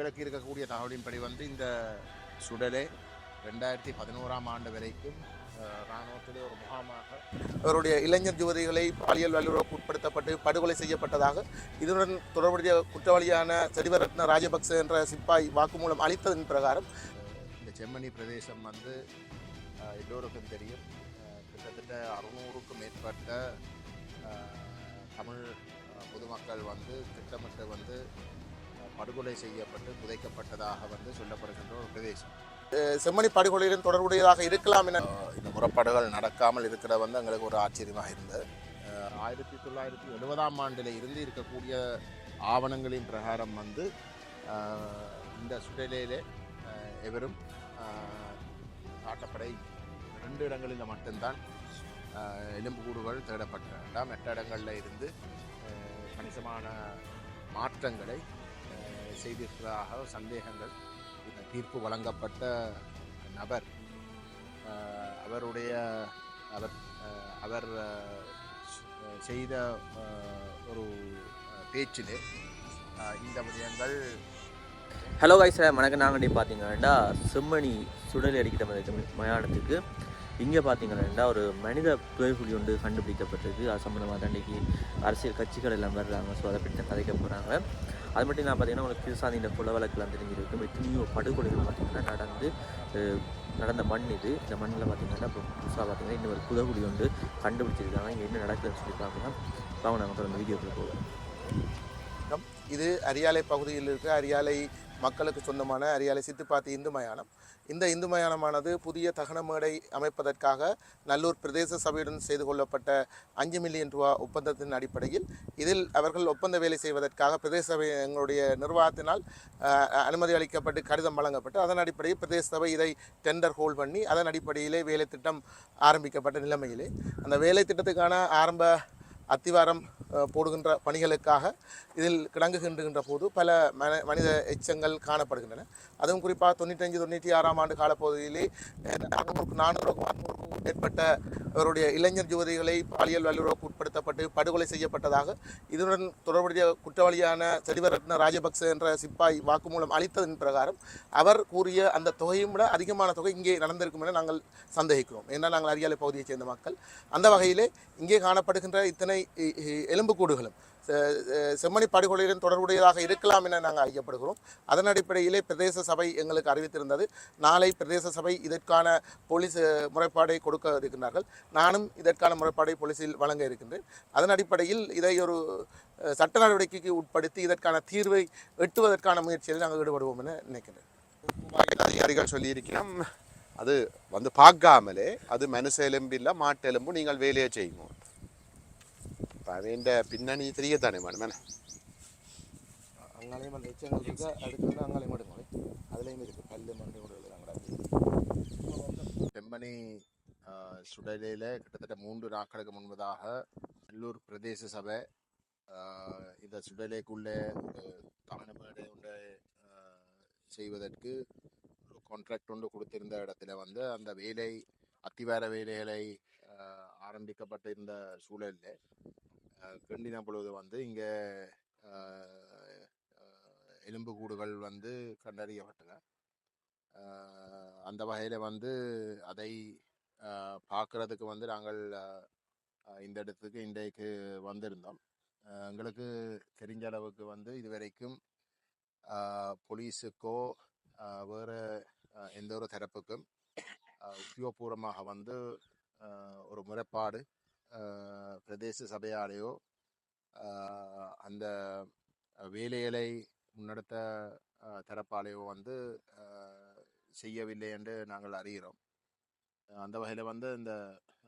எங்களுக்கு இருக்கக்கூடிய தகவலின்படி வந்து இந்த சுடலே ரெண்டாயிரத்தி பதினோராம் ஆண்டு வரைக்கும் இராணுவத்திலே ஒரு முகாமாக அவருடைய இளைஞர் யுவதிகளை பாலியல் வல்லுறவுக்கு உட்படுத்தப்பட்டு படுகொலை செய்யப்பட்டதாக இதனுடன் தொடர்புடைய குற்றவாளியான செடிவரத்ன ராஜபக்ச என்ற சிப்பாய் வாக்குமூலம் அளித்ததன் பிரகாரம் இந்த செம்மணி பிரதேசம் வந்து எல்லோருக்கும் தெரியும். கிட்டத்தட்ட அறுநூறுக்கும் மேற்பட்ட தமிழ் பொதுமக்கள் வந்து திட்டமிட்டு வந்து படுகொலை செய்யப்பட்டு புதைக்கப்பட்டதாக வந்து சொல்லப்படுகின்ற ஒரு பிரதேசம். செம்மணி படுகொலையுடன் தொடர்புடையதாக இருக்கலாம் என இந்த முறப்பாடுகள் நடக்காமல் இருக்கிற வந்து எங்களுக்கு ஒரு ஆச்சரியமாக இருந்தது. ஆயிரத்தி தொள்ளாயிரத்தி எழுபதாம் ஆண்டில் இருந்து இருக்கக்கூடிய ஆவணங்களின் பிரகாரம் வந்து இந்த சுடலையிலே எவரும் காட்டப்படை ரெண்டு இடங்களில் மட்டும்தான் எலும்புக்கூடுகள் தேடப்பட்டன மற்ற இடங்களில் இருந்து கணிசமான மாற்றங்களை செய்திருப்பதாக சந்தேகங்கள். இந்த தீர்ப்பு வழங்கப்பட்ட நபர் அவருடைய அவர் அவர் செய்த ஒரு பேச்சிலே இந்த விடயங்கள் ஹலோ கைஸ் வணக்கம். நாங்கள் பார்த்தீங்கன்னா செம்மணி சுடல் அடிக்கிற மயானத்துக்கு. இங்கே பார்த்தீங்கன்னா ஒரு மனித புதைகுழி ஒன்று கண்டுபிடிக்கப்பட்டிருக்கு. அது சம்மந்தமாக தான் இன்றைக்கி அரசியல் கட்சிகள் எல்லாம் வர்றாங்க. ஸோ அதை பற்றி தான் கதைக்க போகிறாங்க அது மட்டும் நான் பார்த்தீங்கன்னா உங்களுக்கு கிருசாந்தி இந்த கொலை வழக்கெல்லாம் தெரிஞ்சிருக்கும் எத்தனையோ படுகொலைகள் பார்த்தீங்கன்னா நடந்து நடந்த மண் இது. இந்த மண்ணில் பார்த்திங்கன்னா இப்போ புதுசாக பார்த்தீங்கன்னா இன்னொரு புதகுடி ஒன்று கண்டுபிடிச்சிருக்காங்க. இங்கே என்ன நடக்குதுன்னு சொல்லி பார்க்கலாம் வாங்க நாங்கள் தொடர்ந்து வீடியோக்குள்ளே போவோம். இது அரியாலை பகுதியில் இருக்க அரியாலை மக்களுக்கு சொந்தமான அரியாலை சித்துப்பாத்தி இந்து மயானம். இந்த இந்து மயானமானது புதிய தகன மேடை அமைப்பதற்காக நல்லூர் பிரதேச சபையுடன் செய்து கொள்ளப்பட்ட அஞ்சு மில்லியன் ரூபா ஒப்பந்தத்தின் அடிப்படையில் இதில் அவர்கள் ஒப்பந்த வேலை செய்வதற்காக பிரதேச சபை எங்களுடைய நிர்வாகத்தினால் அனுமதி அளிக்கப்பட்டு கடிதம் வழங்கப்பட்டு அதன் அடிப்படையில் பிரதேச சபை இதை டெண்டர் ஹோல்ட் பண்ணி அதன் அடிப்படையிலே வேலை திட்டம் ஆரம்பிக்கப்பட்ட நிலைமையிலே. அந்த வேலை திட்டத்துக்கான ஆரம்ப அத்திவாரம் போடுகின்ற பணிகளுக்காக இதில் கிடங்குகின்ற போது பல மன மனித எச்சங்கள் காணப்படுகின்றன. அதுவும் குறிப்பாக தொண்ணூற்றஞ்சு தொண்ணூற்றி ஆறாம் ஆண்டு காலப்பகுதியிலே நானூறுக்கும் நானூறுக்கும் அறுநூறுக்கும் மேற்பட்ட அவருடைய இளைஞர் யுவதிகளை பாலியல் வல்லுறவுக்கு உட்படுத்தப்பட்டு படுகொலை செய்யப்பட்டதாக இதனுடன் தொடர்புடைய குற்றவாளியான செடிவரத்ன ராஜபக்ச என்ற சிப்பாய் வாக்குமூலம் அளித்ததன் பிரகாரம் அவர் கூறிய அந்த தொகையும் விட அதிகமான தொகை இங்கே நடந்திருக்கும் என நாங்கள் சந்தேகிக்கிறோம். ஏன்னா நாங்கள் அரியாலை பகுதியைச் சேர்ந்த மக்கள். அந்த வகையிலே இங்கே காணப்படுகின்ற இத்தனை எலும்புக்கூடுகளும் செம்மணி படுகொலையுடன் தொடர்புடையதாக இருக்கலாம் என நாங்கள் ஐயப்படுகிறோம் அதன் அடிப்படையிலே பிரதேச சபை எங்களுக்கு அறிவித்திருந்தது. நாளை பிரதேச சபை இதற்கான போலீஸ் முறைப்பாடை கொடுக்க இருக்கின்றார்கள். நானும் இதற்கான முறைப்பாடை போலீஸில் வழங்க இருக்கின்றேன். அதன் அடிப்படையில் இதை ஒரு சட்ட நடவடிக்கைக்கு உட்படுத்தி இதற்கான தீர்வை எட்டுவதற்கான முயற்சியில் நாங்கள் ஈடுபடுவோம் என நினைக்கிறேன் அதிகாரிகள் சொல்லியிருக்கிறோம் அது வந்து பார்க்காமலே அது மனுஷ எலும்பு இல்லை மாட்டெலும்பு நீங்கள் வேலையை செய்யணும். அவன் பின்னணி தெரியத்தானே மேடம் என்ன? அங்காலையும் அந்த எச்சங்கள் இருக்கு அடுத்து வந்து அங்காலையும் மட்டும் அதுலேயும் இருக்குது கல் மண்ணு செம்மணி சுடலையில் கிட்டத்தட்ட மூன்று நாட்களுக்கு முன்பதாக நல்லூர் பிரதேச சபை இந்த சுடலைக்குள்ளே தகனமேடை ஒன்றை செய்வதற்கு ஒரு கான்ட்ராக்ட் ஒன்று கொடுத்திருந்த இடத்துல வந்து அந்த வேலை அத்திவார வேலைகளை ஆரம்பிக்கப்பட்டிருந்த சூழலில் கண்டின பொழுது வந்து இங்கே எலும்புக்கூடுகள் வந்து கண்டறியப்பட்டன. அந்த வகையில் வந்து அதை பார்க்குறதுக்கு வந்து நாங்கள் இந்த இடத்துக்கு இன்றைக்கு வந்திருந்தோம். எங்களுக்கு தெரிஞ்ச அளவுக்கு வந்து இதுவரைக்கும் போலீஸுக்கோ வேறு எந்த ஒரு தரப்புக்கும் உத்தியோகபூர்வமாக வந்து ஒரு முறைப்பாடு பிரதேச சபையாலேயோ அந்த வேலைகளை முன்னெடுத்த தரப்பாலேயோ வந்து செய்யவில்லை என்று நாங்கள் அறிகிறோம். அந்த வகையில் வந்து இந்த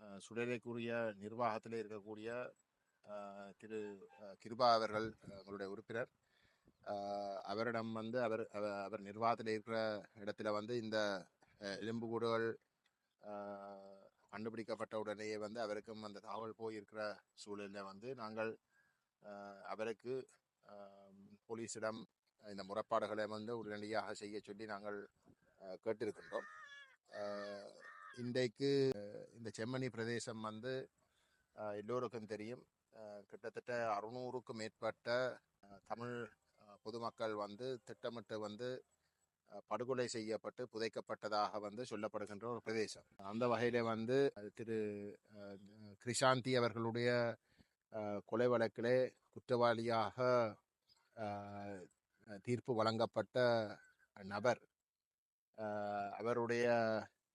அஹ், சுடலைக்குரிய நிர்வாகத்தில் இருக்கக்கூடிய திரு கிருபா அவர்கள் எங்களுடைய உறுப்பினர் அவரிடம் வந்து அவர் அவர் நிர்வாகத்தில் இருக்கிற இடத்துல வந்து இந்த எலும்புகூடுகள் கண்டுபிடிக்கப்பட்ட உடனேயே வந்து அவருக்கும் அந்த தகவல் போயிருக்கிற சூழலில் வந்து நாங்கள் அவருக்கு போலீஸிடம் இந்த முறைப்பாடுகளை வந்து உடனடியாக செய்ய சொல்லி நாங்கள் கேட்டிருக்கின்றோம். இன்றைக்கு இந்த செம்மணி பிரதேசம் வந்து எல்லோருக்கும் தெரியும். கிட்டத்தட்ட அறுநூறுக்கும் மேற்பட்ட தமிழ் பொதுமக்கள் வந்து திட்டமிட்டு வந்து படுகொலை செய்யப்பட்டு புதைக்கப்பட்டதாக வந்து சொல்லப்படுகின்ற ஒரு பிரதேசம். அந்த வகையில வந்து திரு அஹ், கிருஷாந்தி அவர்களுடைய கொலை வழக்கிலே குற்றவாளியாக தீர்ப்பு வழங்கப்பட்ட நபர் அவருடைய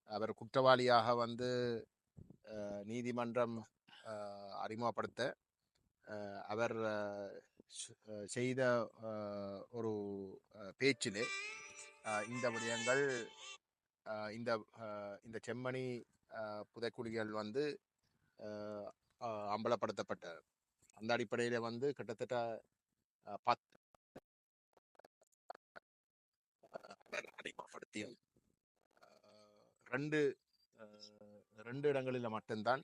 அவர் குற்றவாளியாக வந்து நீதிமன்றம் அறிமுகப்படுத்த அவர் செய்த ஒரு பேச்சிலே இந்த விடயங்கள் இந்த இந்த செம்மணி புதைக்குழிகள் வந்து அம்பலப்படுத்தப்பட்ட அந்த அடிப்படையில் வந்து கிட்டத்தட்ட பத் ரெண்டு ரெண்டு இடங்களில் மட்டும்தான்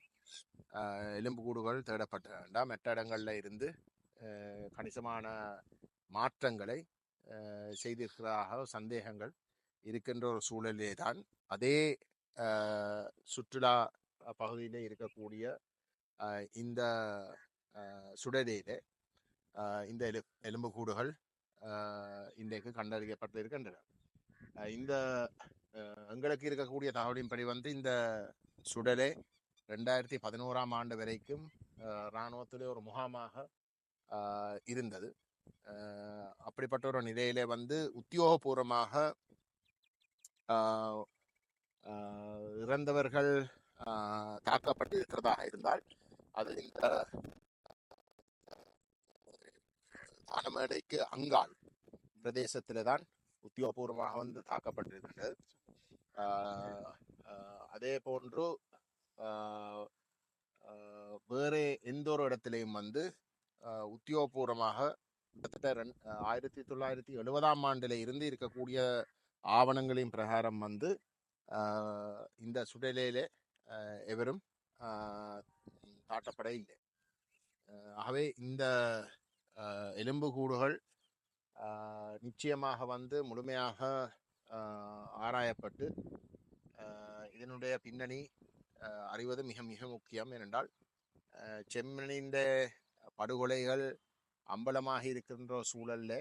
எலும்பு எலும்புக்கூடுகள் தேடப்பட்ட வேண்டாம் மற்ற இடங்களில் இருந்து கணிசமான மாற்றங்களை அஹ், சந்தேகங்கள் இருக்கின்ற ஒரு சூழலிலே தான் அதே சுற்றுலா பகுதியிலே இருக்கக்கூடிய இந்த அஹ், சுடலையிலே இந்த எலு எலும்புக்கூடுகள் இன்றைக்கு கண்டறியப்பட்டிருக்கின்றன. இந்த எங்களுக்கு இருக்கக்கூடிய தகவலின்படி வந்து இந்த சுடலே ரெண்டாயிரத்தி பதினோராம் ஆண்டு வரைக்கும் இராணுவத்திலே ஒரு முகாமாக இருந்தது. அப்படிப்பட்ட ஒரு நிலையிலே வந்து உத்தியோகபூர்வமாக இறந்தவர்கள் தாக்கப்பட்டிருக்கிறதாக தாக்கப்பட்டு இருக்கிறதாக இருந்தால் அது இந்த தானமேடைக்கு அங்காள் பிரதேசத்தில் தான் உத்தியோகபூர்வமாக வந்து தாக்கப்பட்டிருக்கின்றது. அதே போன்று வேறு எந்த ஒரு இடத்திலையும் வந்து உத்தியோகபூர்வமாக கிட்டத்தட்ட ரெண் ஆயிரத்தி தொள்ளாயிரத்தி எழுபதாம் ஆண்டில் இருந்து இருக்கக்கூடிய ஆவணங்களின் பிரகாரம் வந்து இந்த சுடலையிலே எவரும் காட்டப்பட தாட்டப்பட இல்லை ஆகவே இந்த எலும்புகூடுகள் எலும்புக்கூடுகள் நிச்சயமாக வந்து முழுமையாக ஆராயப்பட்டு இதனுடைய பின்னணி அறிவது மிக மிக முக்கியம். ஏனென்றால் ஆஹ் செம்மணிந்த படுகொலைகள் அம்பலமாக இருக்கின்ற சூழல்ல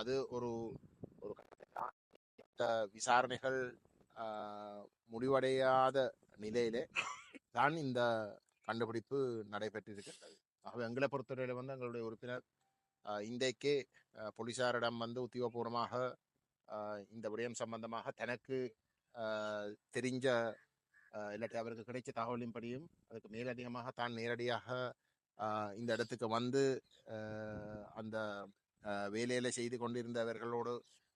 அது ஒரு ஒரு விசாரணைகள் முடிவடையாத நிலையிலே தான் இந்த கண்டுபிடிப்பு நடைபெற்றிருக்கின்றது. ஆகவே எங்களை பொறுத்தவரையில் வந்து எங்களுடைய உறுப்பினர் இன்றைக்கே போலீசாரிடம் வந்து உத்தியோகபூர்வமாக இந்த விடயம் சம்பந்தமாக தனக்கு தெரிஞ்ச இல்லாட்டி அவருக்கு கிடைச்ச தகவலின்படியும் அதுக்கு மேலதிகமாக தான் நேரடியாக இந்த இடத்துக்கு வந்து அந்த வேலையில செய்து கொண்டிருந்தவர்களோடு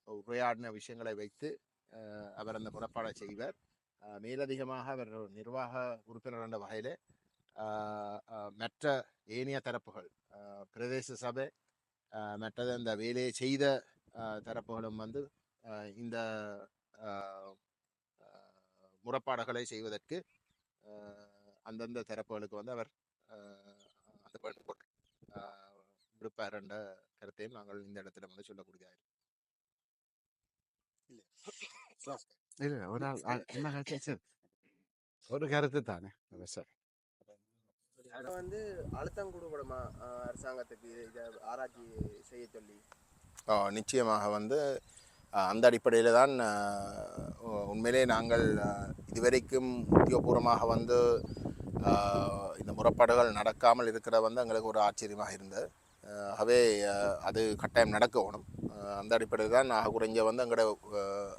உரையாடின விஷயங்களை வைத்து அவர் அந்த முறைப்பாடை செய்வார். மேலதிகமாக அவர் நிர்வாக உறுப்பினர் என்ற வகையில் மற்ற ஏனைய தரப்புகள் பிரதேச சபை மற்றது அந்த வேலையை செய்த தரப்புகளும் வந்து இந்த முறப்பாடுகளை செய்வதற்கு அந்தந்த தரப்புகளுக்கு வந்து அவர் அந்த ஆஹ் விடுப்பார் என்ற கருத்தையும் நாங்கள் இந்த இடத்துல வந்து சொல்லக்கூடியதாக. இல்ல ஒரு சரி. ஒரு கருத்து தானே. சரி. வந்து அழுத்தம் கொடுக்கணுமா அரசாங்கத்துக்கு இதை ஆராய்ச்சி செய்ய சொல்லி? நிச்சயமாக வந்து அந்த அடிப்படையில் தான் உண்மையிலே நாங்கள் இதுவரைக்கும் உத்தியோகபூர்வமாக வந்து இந்த முறைப்பாடுகள் நடக்காமல் இருக்கிற வந்து எங்களுக்கு ஒரு ஆச்சரியமாக இருந்தது. ஆகவே அது கட்டாயம் நடக்கணும். அந்த அடிப்படையில் தான் ஆக குறைஞ்ச வந்து எங்களோட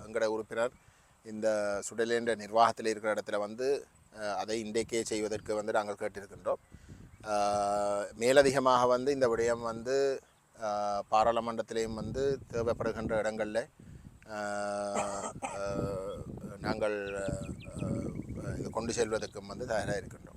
எங்களோட உறுப்பினர் இந்த சுடலேன்ற நிர்வாகத்தில் இருக்கிற இடத்துல வந்து அதை இன்றைக்கே செய்வதற்கு வந்து நாங்கள் கேட்டிருக்கின்றோம். மேலதிகமாக வந்து இந்த விடயம் வந்து பாராளுமன்றத்திலையும் வந்து தேவைப்படுகின்ற இடங்களில் நாங்கள் இது கொண்டு செல்வதற்கும் வந்து தயாராக இருக்கின்றோம்.